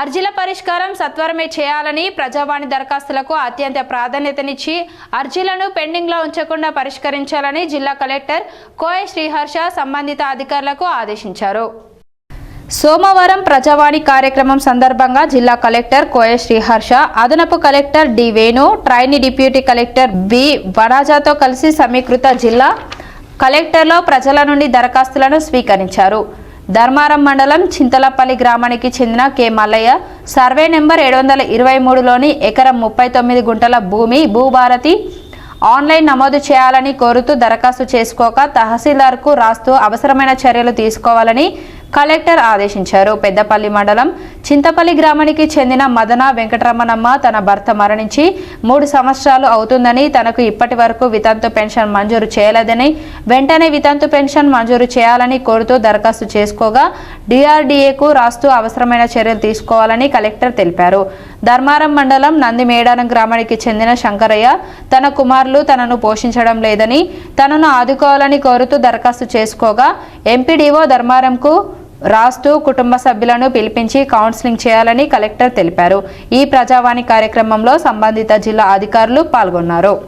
అర్జీల పరిష్కారం సత్వరమే చేయాలని ప్రజావాణి దరఖాస్తులకు అత్యంత ప్రాధాన్యతనిచ్చి అర్జీలను పెండింగ్లో ఉంచకుండా పరిష్కరించాలని జిల్లా కలెక్టర్ కోయ శ్రీహర్ష సంబంధిత అధికారులకు ఆదేశించారు. సోమవారం ప్రజావాణి కార్యక్రమం సందర్భంగా జిల్లా కలెక్టర్ కోయ శ్రీహర్ష అదనపు collector D Venu trainee deputy collector B వరాజాతో కలిసి సమీకృత జిల్లా కలెక్టర్లో ప్రజల నుండి దరఖాస్తులను స్వీకరించారు. ధర్మారం మండలం చింతలపల్లి గ్రామానికి చెందిన కె. మల్లయ్య సర్వే నెంబర్ ఏడు వందల ఇరవై మూడులోని ఎకరం ముప్పై తొమ్మిది గుంటల భూమి భూభారతి ఆన్లైన్ నమోదు చేయాలని కోరుతూ దరఖాస్తు చేసుకోక తహసీల్దార్కు రాస్తూ అవసరమైన చర్యలు తీసుకోవాలని కలెక్టర్ ఆదేశించారు. పెద్దపల్లి మండలం చింతపల్లి గ్రామానికి చెందిన మదన వెంకటరమణమ్మ తన భర్త మరణించి మూడు సంవత్సరాలు అవుతుందని తనకు ఇప్పటి వరకు వితంతు పెన్షన్ మంజూరు చేయలేదని వెంటనే వితంతు పెన్షన్ మంజూరు చేయాలని కోరుతూ దరఖాస్తు చేసుకోగా డిఆర్డీఏకు రాస్తూ అవసరమైన చర్యలు తీసుకోవాలని కలెక్టర్ తెలిపారు. ధర్మారం మండలం నందిమేడారం గ్రామానికి చెందిన శంకరయ్య తన కుమారులు తనను పోషించడం లేదని తనను ఆదుకోవాలని కోరుతూ దరఖాస్తు చేసుకోగా ఎంపీడీఓ ధర్మారంకు రాస్తూ కుటుంబ సభ్యులను పిలిపించి కౌన్సిలింగ్ చేయాలని కలెక్టర్ తెలిపారు. ఈ ప్రజావాణి కార్యక్రమంలో సంబంధిత జిల్లా అధికారులు పాల్గొన్నారు.